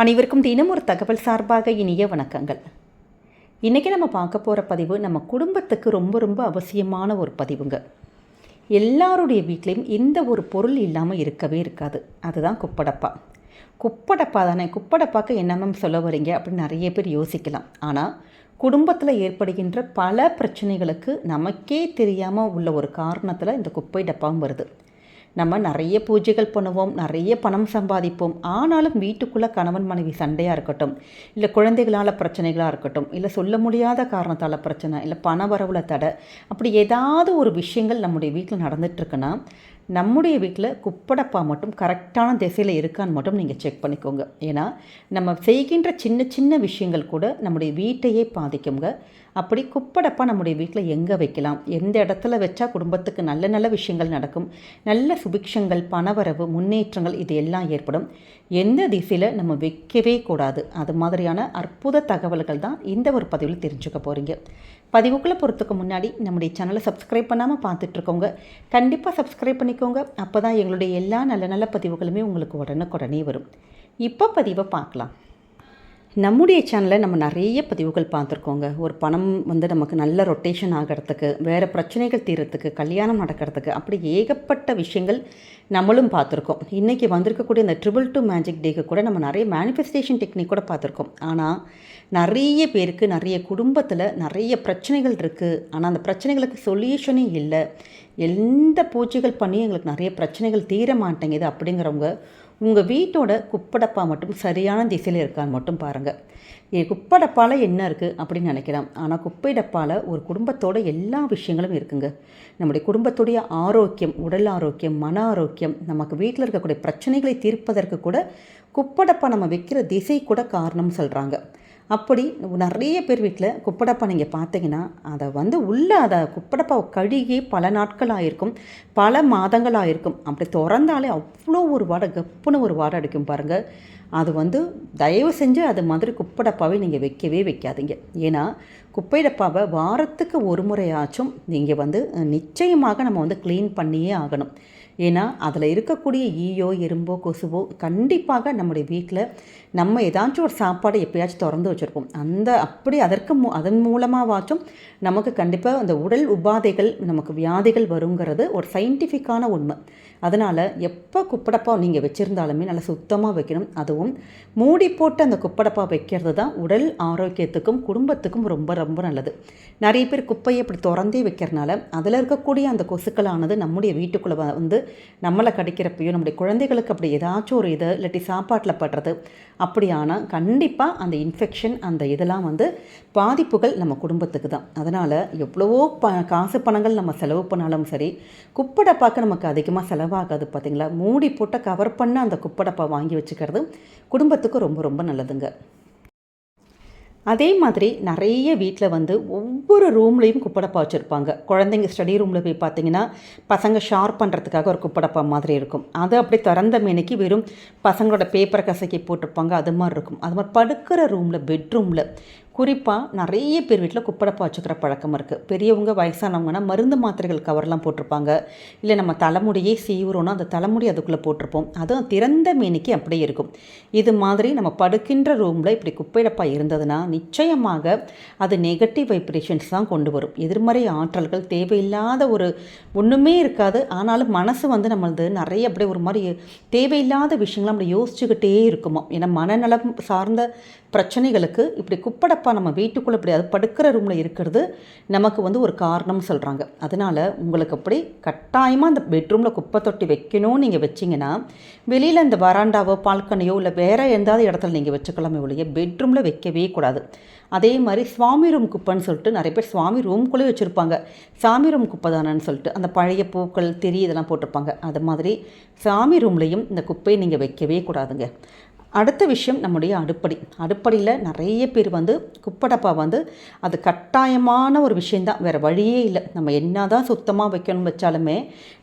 அனைவருக்கும் தினம் ஒரு தகவல் சார்பாக இனிய வணக்கங்கள். இன்றைக்கி நம்ம பார்க்க போகிற பதிவு நம்ம குடும்பத்துக்கு ரொம்ப ரொம்ப அவசியமான ஒரு பதிவுங்க. எல்லாருடைய வீட்லேயும் எந்த ஒரு பொருள் இல்லாமல் இருக்கவே இருக்காது. அதுதான் குப்படப்பா. குப்படப்பா தானே? குப்படப்பாக்கு என்ன மேம் சொல்ல வரீங்க அப்படின்னு நிறைய பேர் யோசிக்கலாம். ஆனால் குடும்பத்தில் ஏற்படுகின்ற பல பிரச்சனைகளுக்கு நமக்கே தெரியாமல் உள்ள ஒரு காரணத்தில் இந்த குப்பை டப்பாவும் வருது. நம்ம நிறைய பூஜைகள் பண்ணுவோம் நிறைய பணம் சம்பாதிப்போம். ஆனாலும் வீட்டுக்குள்ளே கணவன் மனைவி சண்டையாக இருக்கட்டும் இல்லை குழந்தைகளால் பிரச்சனைகளாக இருக்கட்டும் இல்லை சொல்ல முடியாத காரணத்தால் பிரச்சனை இல்லை பண வரவுல தடை அப்படி ஏதாவது ஒரு விஷயங்கள் நம்முடைய வீட்டில் நடந்துட்டுருக்குன்னா நம்முடைய வீட்டில் குப்படப்பா மட்டும் கரெக்டான திசையில் இருக்கான்னு மட்டும் நீங்கள் செக் பண்ணிக்கோங்க. ஏன்னா நம்ம செய்கின்ற சின்ன சின்ன விஷயங்கள் கூட நம்முடைய வீட்டையே பாதிக்குங்க. அப்படி குப்படப்பா நம்முடைய வீட்டில் எங்கே வைக்கலாம்? எந்த இடத்துல வச்சா குடும்பத்துக்கு நல்ல நல்ல விஷயங்கள் நடக்கும்? நல்ல சுபிக்ஷங்கள் பணவரவு முன்னேற்றங்கள் இது எல்லாம் ஏற்படும். எந்த திசையில் நம்ம வைக்கவே கூடாது? அது மாதிரியான அற்புத தகவல்கள் தான் இந்த ஒரு பதிவில் தெரிஞ்சுக்க போகிறீங்க பதிவுக்குள்ளே போகிறதுக்கு முன்னாடி நம்முடைய சேனலை சப்ஸ்கிரைப் பண்ணாமல் பார்த்துட்ருக்கோங்க கண்டிப்பாக சப்ஸ்கிரைப் பண்ணிக்கோங்க. அப்போ தான் எங்களுடைய எல்லா நல்ல நல்ல பதிவுகளுமே உங்களுக்கு உடனுக்குடனே வரும். இப்போ பதிவை பார்க்கலாம். நம்முடைய சேனலில் நம்ம நிறைய பதிவுகள் பார்த்துருக்கோங்க. ஒரு பணம் வந்து நமக்கு நல்ல ரொட்டேஷன் ஆகிறதுக்கு வேறு பிரச்சனைகள் தீரத்துக்கு கல்யாணம் நடக்கிறதுக்கு அப்படி ஏகப்பட்ட விஷயங்கள் நம்மளும் பார்த்துருக்கோம். இன்றைக்கி வந்திருக்கக்கூடிய இந்த ட்ரிபிள் டூ மேஜிக் டேக்கு கூட நம்ம நிறைய மேனிஃபெஸ்டேஷன் டெக்னிக் கூட பார்த்துருக்கோம். ஆனால் நிறைய பேருக்கு நிறைய குடும்பத்தில் நிறைய பிரச்சனைகள் இருக்குது ஆனால் அந்த பிரச்சனைகளுக்கு சொல்யூஷனே இல்லை. எந்த பூஜைகள் பண்ணி எங்களுக்கு நிறைய பிரச்சனைகள் தீர மாட்டேங்குது அப்படிங்கிறவங்க உங்கள் வீட்டோட குப்படப்பா மட்டும் சரியான திசையில் இருக்கான்னு மட்டும் பாருங்கள் ஏ குப்படப்பால் என்ன இருக்குது அப்படின்னு நினைக்கலாம். ஆனால் குப்பை டப்பாவில் ஒரு குடும்பத்தோட எல்லா விஷயங்களும் இருக்குங்க. நம்முடைய குடும்பத்துடைய ஆரோக்கியம் உடல் ஆரோக்கியம் மன ஆரோக்கியம் நமக்கு வீட்டில் இருக்கக்கூடிய பிரச்சனைகளை தீர்ப்பதற்கு கூட குப்படப்பா நம்ம வைக்கிற திசை கூட காரணம் சொல்கிறாங்க அப்படி நிறைய பேர் வீட்டில் குப்படப்பா நீங்கள் பார்த்தீங்கன்னா அதை வந்து உள்ளே அதை குப்படப்பாவை கழுகி பல நாட்கள் ஆகிருக்கும் பல மாதங்கள் இருக்கும் அப்படி திறந்தாலே அவ்வளோ ஒரு வாடை கப்புன்னு ஒரு வாடை அடிக்கும் பாருங்கள் அது வந்து தயவு செஞ்சு அது மாதிரி குப்பை டப்பாவை நீங்கள் வைக்கவே வைக்காதீங்க. ஏன்னா குப்பை டப்பாவை வாரத்துக்கு ஒரு முறையாச்சும் நீங்கள் வந்து நிச்சயமாக நம்ம வந்து க்ளீன் பண்ணியே ஆகணும். ஏன்னா அதில் இருக்கக்கூடிய ஈயோ எறும்போ கொசுவோ கண்டிப்பாக நம்முடைய வீட்டில் நம்ம ஏதாச்சும் ஒரு சாப்பாடு எப்பயாச்சும் திறந்து வச்சுருப்போம். அந்த அப்படி அதற்கு மூ அதன் மூலமாகவாச்சும் நமக்கு கண்டிப்பாக அந்த உடல் உபாதைகள் நமக்கு வியாதிகள் வருங்கிறது ஒரு சயின்டிஃபிக்கான உண்மை. அதனால் எப்போ குப்படப்பா நீங்கள் வச்சுருந்தாலுமே நல்லா சுத்தமாக வைக்கணும். அதுவும் மூடி போட்டு அந்த குப்படப்பா வைக்கிறது தான் உடல் ஆரோக்கியத்துக்கும் குடும்பத்துக்கும் ரொம்ப ரொம்ப நல்லது. நிறைய பேர் குப்பையை இப்படி திறந்தே வைக்கிறனால அதில் இருக்கக்கூடிய அந்த கொசுக்களானது நம்முடைய வீட்டுக்குள்ளே வந்து நம்மளை கடிக்கிறப்பையோ நம்முடைய குழந்தைகளுக்கு அப்படி ஏதாச்சும் ஒரு இது இல்லாட்டி சாப்பாட்டில் படுறது அப்படியானால் கண்டிப்பாக அந்த இன்ஃபெக்ஷன் அந்த இதெல்லாம் வந்து பாதிப்புகள் நம்ம குடும்பத்துக்கு தான். அதனால் எவ்வளவோ ப காசு பணங்கள் நம்ம செலவு பண்ணாலும் சரி குப்படப்பாக்கு நமக்கு அதிகமாக செலவாகாது பார்த்திங்களா மூடி போட்ட கவர் பண்ண அந்த குப்படப்பா வாங்கி வச்சுக்கிறது குடும்பத்துக்கு ரொம்ப ரொம்ப நல்லதுங்க. அதே மாதிரி நிறைய வீட்டில் வந்து ஒவ்வொரு ரூம்லேயும் குப்படப்பா வச்சுருப்பாங்க. குழந்தைங்க ஸ்டடி ரூமில் போய் பார்த்தீங்கன்னா பசங்க ஷார்ப் பண்ணுறதுக்காக ஒரு குப்படப்பா மாதிரி இருக்கும். அது அப்படி திறந்த மேனைக்கு வெறும் பசங்களோட பேப்பரை கசக்கி போட்டிருப்பாங்க. அது மாதிரி இருக்கும். அது மாதிரி படுக்கிற ரூமில் பெட்ரூமில் குறிப்பாக நிறைய பேர் வீட்டில் குப்படப்பா வச்சுக்கிற பழக்கம் இருக்குது பெரியவங்க வயசானவங்கன்னா மருந்து மாத்திரைகள் கவர்லாம் போட்டிருப்பாங்க. இல்லை நம்ம தலைமுடியே சீவுறோன்னா அந்த தலைமுடி அதுக்குள்ளே போட்டிருப்போம். அதுவும் திறந்த மேனிக்கு அப்படியே இருக்கும். இது மாதிரி நம்ம படுக்கின்ற ரூமில் இப்படி குப்பைடப்பா இருந்ததுன்னா நிச்சயமாக அது நெகட்டிவ் வைப்ரேஷன்ஸ் தான் கொண்டு வரும். எதிர்மறை ஆற்றல்கள் தேவையில்லாத ஒரு ஒன்றுமே இருக்காது. ஆனாலும் மனசு வந்து நம்மளது நிறைய அப்படியே ஒரு மாதிரி தேவையில்லாத விஷயங்களை நம்ம யோசிச்சுக்கிட்டே இருக்குமா? ஏன்னா மனநலம் சார்ந்த பிரச்சனைகளுக்கு இப்படி குப்படப்பா நம்ம வீட்டுக்குள்ளே இப்படி அது படுக்கிற ரூமில் இருக்கிறது நமக்கு வந்து ஒரு காரணம் சொல்கிறாங்க அதனால் உங்களுக்கு அப்படி கட்டாயமாக அந்த பெட்ரூமில் குப்பை தொட்டி வைக்கணும்னு நீங்கள் வச்சிங்கன்னா வெளியில் இந்த வராண்டாவோ பால்கனியோ இல்லை வேறு எந்தாவது இடத்துல நீங்கள் வச்சுக்கலாமே ஒழிய பெட்ரூமில் வைக்கவே கூடாது. அதே மாதிரி சுவாமி ரூம் குப்பைன்னு சொல்லிட்டு நிறைய பேர் சுவாமி ரூம்குள்ளே வச்சுருப்பாங்க. சாமி ரூம் குப்பை தானேன்னு சொல்லிட்டு அந்த பழைய பூக்கள் திரி இதெல்லாம் போட்டிருப்பாங்க. அது மாதிரி சாமி ரூம்லேயும் இந்த குப்பையை நீங்கள் வைக்கவே கூடாதுங்க. அடுத்த விஷயம் நம்முடைய அடுப்படி. அடுப்படியில் நிறைய பேர் வந்து குப்படப்பா வந்து அது கட்டாயமான ஒரு விஷயந்தான் வேறு வழியே இல்லை. நம்ம என்ன தான் சுத்தமாக வைக்கணும் வச்சாலுமே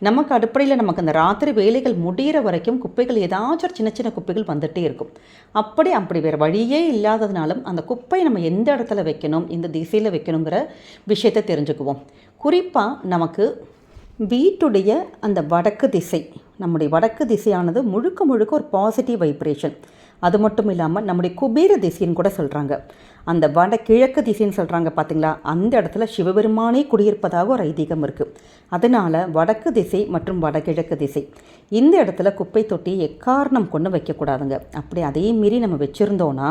நமக்கு அடுப்படியில் நமக்கு அந்த ராத்திரி வேலைகள் முடிகிற வரைக்கும் குப்பைகள் ஏதாச்சும் ஒரு சின்ன சின்ன குப்பைகள் வந்துகிட்டே இருக்கும். அப்படி அப்படி வேறு வழியே இல்லாததுனாலும் அந்த குப்பையை நம்ம எந்த இடத்துல வைக்கணும் இந்த திசையில் வைக்கணுங்கிற விஷயத்தை தெரிஞ்சுக்குவோம். குறிப்பாக நமக்கு வீட்டுடைய அந்த வடக்கு திசை. நம்முடைய வடக்கு திசையானது முழுக்க முழுக்க ஒரு பாசிட்டிவ் வைப்ரேஷன் அது மட்டும் இல்லாமல் நம்முடைய குபேர திசைன்னு கூட சொல்கிறாங்க அந்த வட கிழக்கு திசைன்னு சொல்கிறாங்க பார்த்தீங்களா அந்த இடத்துல சிவபெருமானே குடியிருப்பதாக ஒரு ஐதீகம் இருக்குது அதனால் வடக்கு திசை மற்றும் வடகிழக்கு திசை. இந்த இடத்துல குப்பை தொட்டி எக்காரணம் கொண்டு வைக்கக்கூடாதுங்க. அப்படி அதே மீறி நம்ம வச்சுருந்தோன்னா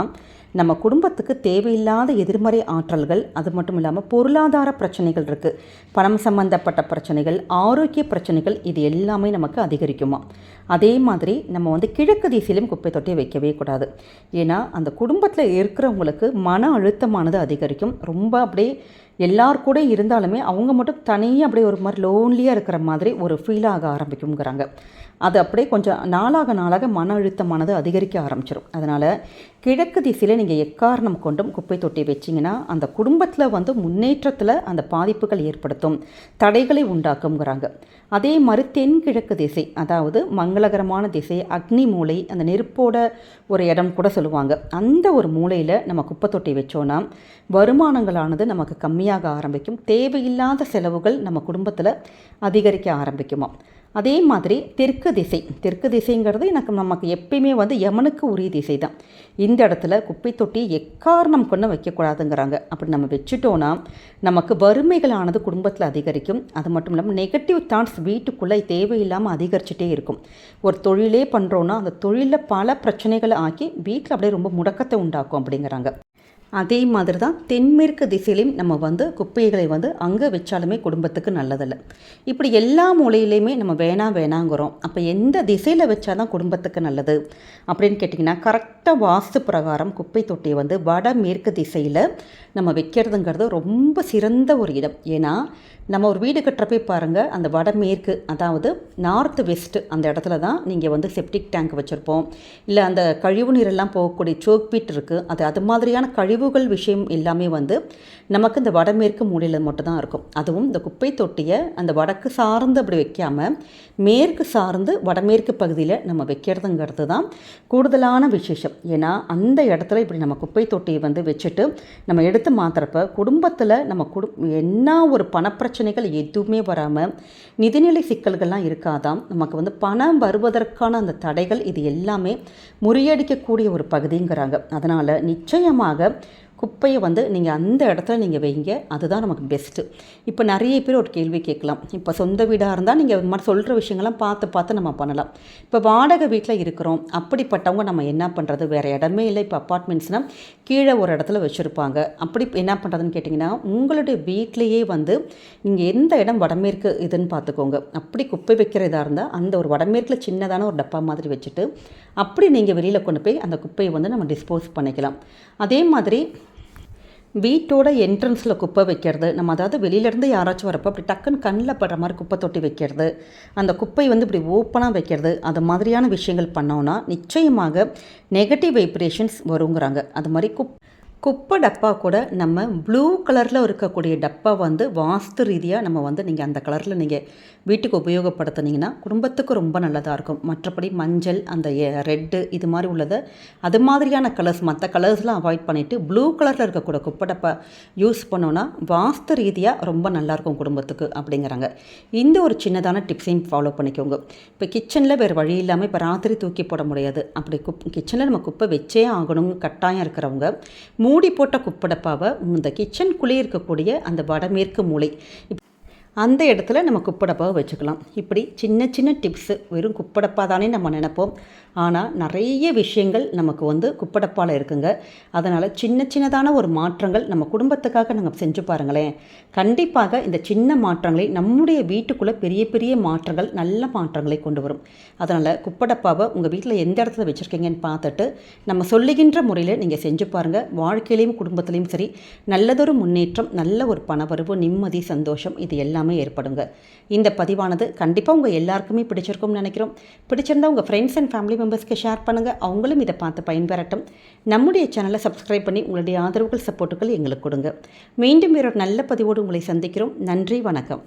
நம்ம குடும்பத்துக்கு தேவையில்லாத எதிர்மறை ஆற்றல்கள் அது மட்டும் இல்லாமல் பொருளாதார பிரச்சனைகள் இருக்குது பணம் சம்பந்தப்பட்ட பிரச்சனைகள் ஆரோக்கிய பிரச்சனைகள் இது எல்லாமே நமக்கு அதிகரிக்குமா? அதே மாதிரி நம்ம வந்து கிழக்கு திசையிலும் குப்பை தொட்டி வைக்கவே கூடாது. ஏன்னா அந்த குடும்பத்தில் இருக்கிறவங்களுக்கு மன அழுத்தமானது அதிகரிக்கும். ரொம்ப அப்படியே எல்லார் கூட இருந்தாலுமே அவங்க மட்டும் தனியாக அப்படியே ஒரு மாதிரி லோன்லியாக இருக்கிற மாதிரி ஒரு ஃபீல் ஆக ஆரம்பிக்குங்கிறாங்க அது அப்படியே கொஞ்சம் நாளாக நாளாக மன அழுத்தமானது அதிகரிக்க ஆரம்பிச்சிடும் அதனால் கிழக்கு திசையில் நீங்கள் எக்காரணம் கொண்டும் குப்பை தொட்டி வச்சிங்கன்னா அந்த குடும்பத்தில் வந்து முன்னேற்றத்தில் அந்த பாதிப்புகள் ஏற்படுத்தும் தடைகளை உண்டாக்குங்கிறாங்க அதே மாதிரி தென்கிழக்கு திசை அதாவது மங்களகரமான திசை அக்னி மூளை அந்த நெருப்போட ஒரு இடம் கூட சொல்லுவாங்க. அந்த ஒரு மூலையில் நம்ம குப்பை தொட்டி வச்சோன்னா வருமானங்களானது நமக்கு கம்மியாக ஆரம்பிக்கும். தேவையில்லாத செலவுகள் நம்ம குடும்பத்தில் அதிகரிக்க ஆரம்பிக்குமா? அதே மாதிரி தெற்கு திசை. தெற்கு திசைங்கிறது எனக்கு நமக்கு எப்பயுமே வந்து யமனுக்கு உரிய திசை தான் இந்த இடத்துல குப்பை தொட்டி எக்காரணம் கொண்டு வைக்கக்கூடாதுங்கிறாங்க. அப்படி நம்ம வச்சுட்டோன்னா நமக்கு வறுமைகளானது குடும்பத்தில் அதிகரிக்கும். அது மட்டும் இல்லாமல் நெகட்டிவ் தாட்ஸ் வீட்டுக்குள்ளே தேவையில்லாமல் அதிகரிச்சுட்டே இருக்கும். ஒரு தொழிலே பண்ணுறோன்னா அந்த தொழிலில் பல பிரச்சனைகளை ஆக்கி வீட்டில் அப்படியே ரொம்ப முடக்கத்தை உண்டாக்கும் அப்படிங்கிறாங்க. அதே மாதிரி தான் தென்மேற்கு திசையிலையும் நம்ம வந்து குப்பைகளை வந்து அங்கே வச்சாலுமே குடும்பத்துக்கு நல்லதில்லை. இப்படி எல்லா மூலையிலையுமே நம்ம வேணாம் வேணாங்கிறோம். அப்போ எந்த திசையில் வச்சாதான் குடும்பத்துக்கு நல்லது? அப்படின்னு கேட்டிங்கன்னா கரெக்டாக வாஸ்து பிரகாரம் குப்பை தொட்டியை வந்து வட மேற்கு திசையில் நம்ம வைக்கிறதுங்கிறது ரொம்ப சிறந்த ஒரு இடம். ஏன்னா நம்ம ஒரு வீடு கட்டுறப்பே பாருங்கள் அந்த வடமேற்கு அதாவது நார்த் வெஸ்ட்டு அந்த இடத்துல தான் நீங்கள் வந்து செப்டிக் டேங்க் வச்சுருப்போம். இல்லை அந்த கழிவு நீரெல்லாம் போகக்கூடிய சோக் பீட் இருக்குது அது அது மாதிரியான கழிவுகள் விஷயம் எல்லாமே வந்து நமக்கு இந்த வடமேற்கு மூலையில் மட்டும்தான் இருக்கும். அதுவும் இந்த குப்பை தொட்டியை அந்த வடக்கு சார்ந்து அப்படி வைக்காமல் மேற்கு சார்ந்து வடமேற்கு பகுதியில் நம்ம வைக்கிறதுங்கிறது தான் கூடுதலான விசேஷம். ஏன்னா அந்த இடத்துல இப்படி நம்ம குப்பை தொட்டியை வந்து வச்சுட்டு நம்ம எடுத்து மாத்திரப்ப குடும்பத்தில் நம்ம குடும் என்ன ஒரு பிரச்சனைகள் எதுவுமே வராமல் நிதிநிலை சிக்கல்கள்லாம் இருக்காதான் நமக்கு வந்து பணம் வருவதற்கான அந்த தடைகள் இது எல்லாமே முறியடிக்கக்கூடிய ஒரு பகுதிங்கிறாங்க. அதனால் நிச்சயமாக குப்பையை வந்து நீங்கள் அந்த இடத்துல நீங்கள் வைங்க. அதுதான் நமக்கு பெஸ்ட்டு இப்போ நிறைய பேர் ஒரு கேள்வி கேட்கலாம். இப்போ சொந்த வீடாக இருந்தால் நீங்கள் இது மாதிரி சொல்கிற விஷயங்கள்லாம் பார்த்து பார்த்து நம்ம பண்ணலாம். இப்போ வாடகை வீட்டில் இருக்கிறோம். அப்படிப்பட்டவங்க நம்ம என்ன பண்ணுறது வேறு இடமே இல்லை. இப்போ அப்பார்ட்மெண்ட்ஸ்னால் கீழே ஒரு இடத்துல வச்சுருப்பாங்க. அப்படி என்ன பண்ணுறதுன்னு கேட்டிங்கன்னா உங்களுடைய வீட்லேயே வந்து நீங்கள் எந்த இடம் வடமேற்கு இதுன்னு பார்த்துக்கோங்க. அப்படி குப்பை வைக்கிற இதாக இருந்தால் அந்த ஒரு வடமேற்கில் சின்னதான ஒரு டப்பா மாதிரி வச்சுட்டு அப்படி நீங்கள் வெளியில் கொண்டு போய் அந்த குப்பையை வந்து நம்ம டிஸ்போஸ் பண்ணிக்கலாம். அதே மாதிரி வீட்டோட என்ட்ரன்ஸில் குப்பை வைக்கிறது. நம்ம அதாவது வெளியிலேருந்து யாராச்சும் வரப்போ அப்படி டக்குன்னு கண்ணில் படுற மாதிரி குப்பை தொட்டி வைக்கிறது. அந்த குப்பை வந்து இப்படி ஓப்பனாக வைக்கிறது. அது மாதிரியான விஷயங்கள் பண்ணோன்னா நிச்சயமாக நெகட்டிவ் வைப்ரேஷன்ஸ் வருங்கிறாங்க. அது மாதிரி குப் குப்பை டப்பா கூட நம்ம ப்ளூ கலரில் இருக்கக்கூடிய டப்பா வந்து வாஸ்து ரீதியாக நம்ம வந்து நீங்கள் அந்த கலரில் நீங்கள் வீட்டுக்கு உபயோகப்படுத்துனீங்கன்னா குடும்பத்துக்கு ரொம்ப நல்லதாக இருக்கும். மற்றபடி மஞ்சள் அந்த ரெட்டு இது மாதிரி உள்ளதை அது மாதிரியான கலர்ஸ் மற்ற கலர்ஸ்லாம் அவாய்ட் பண்ணிவிட்டு ப்ளூ கலரில் இருக்கக்கூடிய குப்பை டப்பா யூஸ் பண்ணோன்னா வாஸ்து ரீதியாக ரொம்ப நல்லாயிருக்கும் குடும்பத்துக்கு அப்படிங்கிறாங்க. இந்த ஒரு சின்னதான டிப்ஸையும் ஃபாலோ பண்ணிக்கோங்க. இப்போ கிச்சனில் வேறு வழி இல்லாமல் இப்போ ராத்திரி தூக்கி போட முடியாது. அப்படி குப் கிச்சனில் நம்ம குப்பை வச்சே ஆகணும் கட்டாயம் இருக்கிறவங்க மூ மூடி போட்ட குப்படப்பாவை இந்த கிச்சனுக்குள்ளே இருக்கக்கூடிய அந்த வடமேற்கு மூளை. அந்த இடத்துல நம்ம குப்படப்பாவை வச்சுக்கலாம். இப்படி சின்ன சின்ன டிப்ஸு வெறும் குப்படப்பா தானே நம்ம நினைப்போம். ஆனால் நிறைய விஷயங்கள் நமக்கு வந்து குப்படப்பால் இருக்குங்க. அதனால் சின்ன சின்னதான ஒரு மாற்றங்கள் நம்ம குடும்பத்துக்காக நாங்கள் செஞ்சு பாருங்களேன். கண்டிப்பாக இந்த சின்ன மாற்றங்களை நம்முடைய வீட்டுக்குள்ளே பெரிய பெரிய மாற்றங்கள் நல்ல மாற்றங்களை கொண்டு வரும். அதனால் குப்படப்பாவை உங்கள் வீட்டில் எந்த இடத்துல வச்சுருக்கீங்கன்னு பார்த்துட்டு நம்ம சொல்லுகின்ற முறையில் நீங்கள் செஞ்சு பாருங்கள் வாழ்க்கையிலையும் குடும்பத்துலேயும் சரி நல்லதொரு முன்னேற்றம் நல்ல ஒரு பணவரவு நிம்மதி சந்தோஷம் இது எல்லாமே ஏற்படுங்க. இந்த பதிவானது கண்டிப்பாக உங்கள் எல்லாருக்குமே பிடிச்சிருக்கும்னு நினைக்கிறோம். பிடிச்சிருந்தா உங்கள் ஃப்ரெண்ட்ஸ் அண்ட் ஃபேமிலி மெம்பர்ஸ்க்கு ஷேர் பண்ணுங்கள் அவங்களும் இதை பார்த்து பயன்பெறட்டும். நம்முடைய சேனலை சப்ஸ்கிரைப் பண்ணி உங்களுடைய ஆதரவுகள் சப்போர்ட்டுகள் எங்களுக்கு கொடுங்க. மீண்டும் வேறொரு நல்ல பதிவோடு உங்களை சந்திக்கிறோம். நன்றி வணக்கம்.